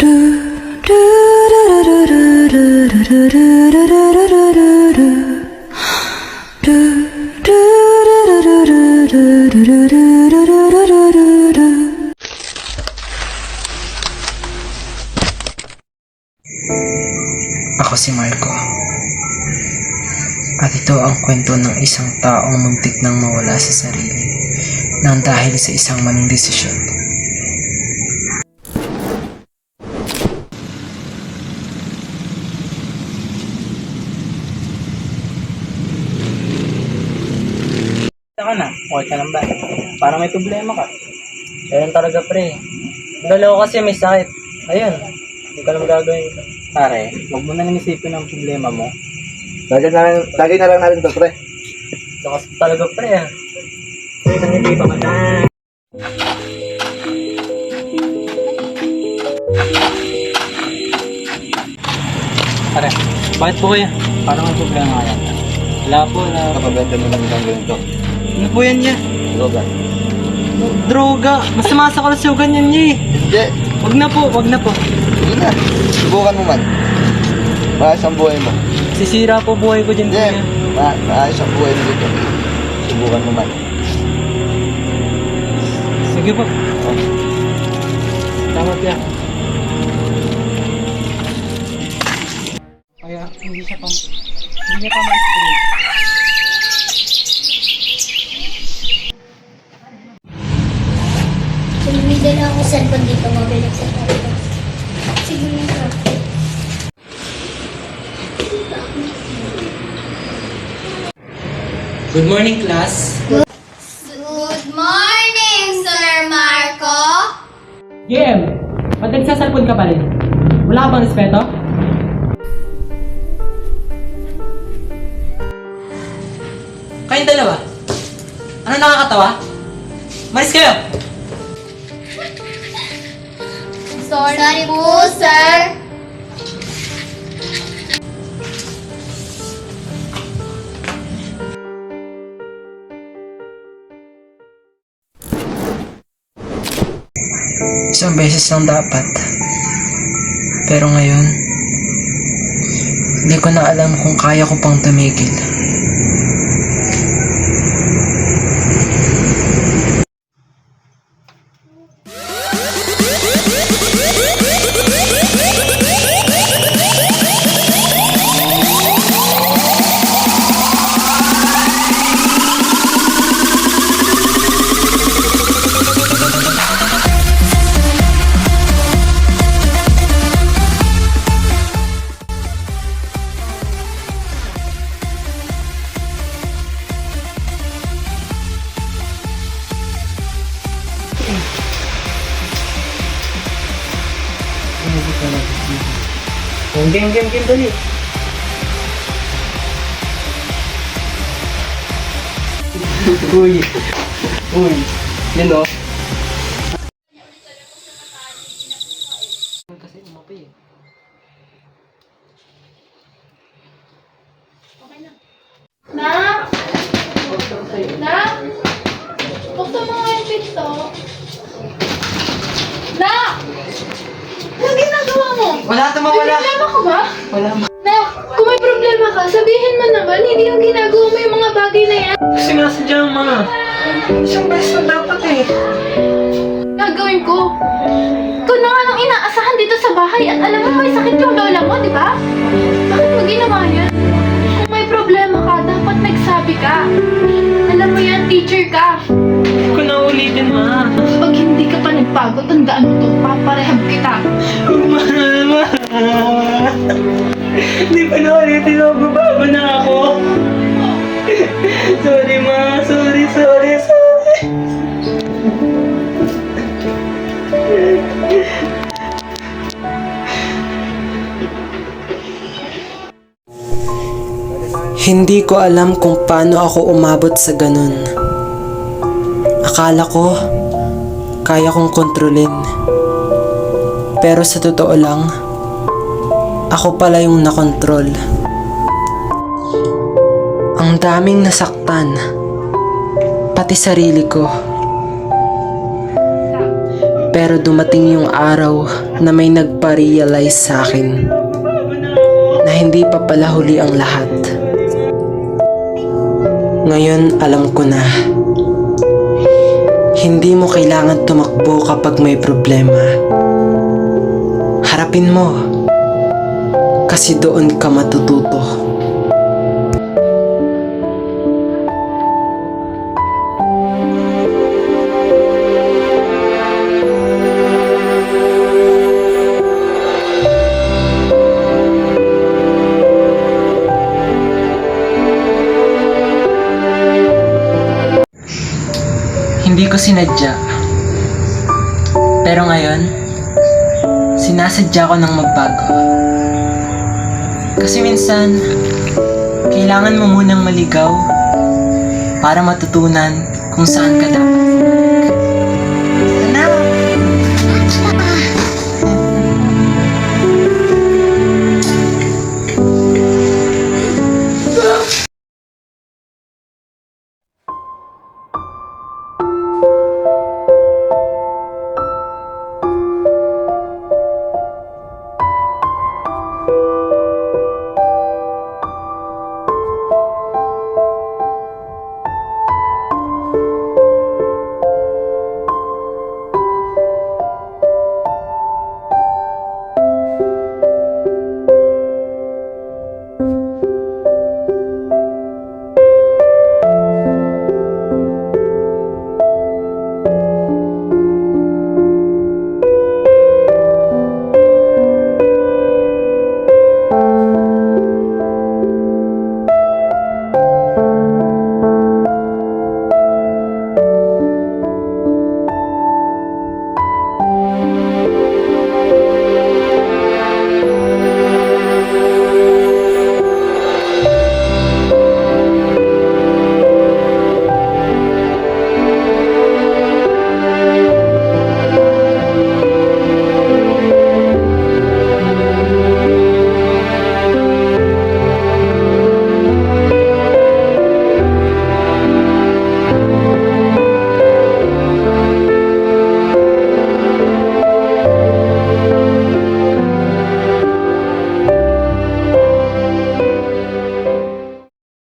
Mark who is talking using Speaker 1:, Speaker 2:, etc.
Speaker 1: Ako si Marco. At ito ang kwento ng isang taong muntik nang mawala sa sarili nang dahil sa isang maling desisyon.
Speaker 2: Na, okay ka lang ba? Parang may problema ka. Ayun talaga pre. Dalawa kasi may sakit. Ayun, hindi ka lang gagawin. Pare, huwag mo na nang isipin ang problema mo.
Speaker 3: Lagay na, lang- lagay na lang natin to, pre.
Speaker 2: Kasi talaga pre ah. Pre, nangitipa ka na. Pare, bakit po kaya? Parang may problema kaya? Wala po, wala.
Speaker 3: Kapabenta mo lang ng ganito.
Speaker 2: Ano po yan niya?
Speaker 3: Droga.
Speaker 2: Droga! Masama sa kalusugan yan niya eh.
Speaker 3: Hindi.
Speaker 2: Wag na po, wag na po.
Speaker 3: Hindi na. Subukan mo man. Maayos ang buhay mo.
Speaker 2: Sisira po buhay ko dyan
Speaker 3: Hindi. Ma maayos ang buhay mo dito. Subukan mo man.
Speaker 2: Sige po. Tama siya.
Speaker 4: Sumimigay na ako cellphone dito, mabilis sa tayo. Sige na.
Speaker 1: Good morning, class.
Speaker 4: Good morning, Sir Marco!
Speaker 2: GM! Ba't nagsasalpon ka pa rin? Wala ka bang respeto?
Speaker 1: Kayong dalawa. Ano nakakatawa? Maris kayo!
Speaker 4: Sorry, po, sir!
Speaker 1: Isang beses lang dapat. Pero ngayon, hindi ko na alam kung kaya ko pang tumigil.
Speaker 2: Game, game, game, dali. Uy. Uy. Yan o. Kasi umapi eh.
Speaker 5: Na? Na? Buksan mo nga yung pinto. Na? Ano mo?
Speaker 1: Wala
Speaker 5: May
Speaker 1: mawala.
Speaker 5: problema ka ba?
Speaker 1: Wala
Speaker 5: Na, kung may problema ka, sabihin mo naman, hindi yung ginagawa mo yung mga bagay na yan.
Speaker 2: Sinasadya ang mga. Isang beses na dapat eh.
Speaker 5: Gagawin ko. Ikaw na nga nung inaasahan dito sa bahay at alam mo may sakit yung lola mo, di ba? Bakit mo ginawa yan? Kung may problema ka, dapat nagsabi ka. Alam mo yan, teacher ka.
Speaker 2: Hindi ko na ulitin ma.
Speaker 5: Pag hindi ka pa nagbago, tandaan mo to, paparehab kita.
Speaker 2: Mama. Hindi pa na ulitin ako. Na ako. Sorry ma. Sorry, sorry, sorry.
Speaker 1: Hindi ko alam kung paano ako umabot sa ganun. Akala ko, kaya kong kontrolin. Pero sa totoo lang, ako pala yung nakontrol. Ang daming nasaktan, pati sarili ko. Pero dumating yung araw na may nagpa-realize sa akin na hindi pa pala huli ang lahat. Ngayon alam ko na hindi mo kailangan tumakbo kapag may problema. Harapin mo kasi doon ka matututo. Hindi ko sinadya. Pero ngayon, sinasadya ko ng magbago. Kasi minsan, kailangan mo munang maligaw para matutunan kung saan ka dapat.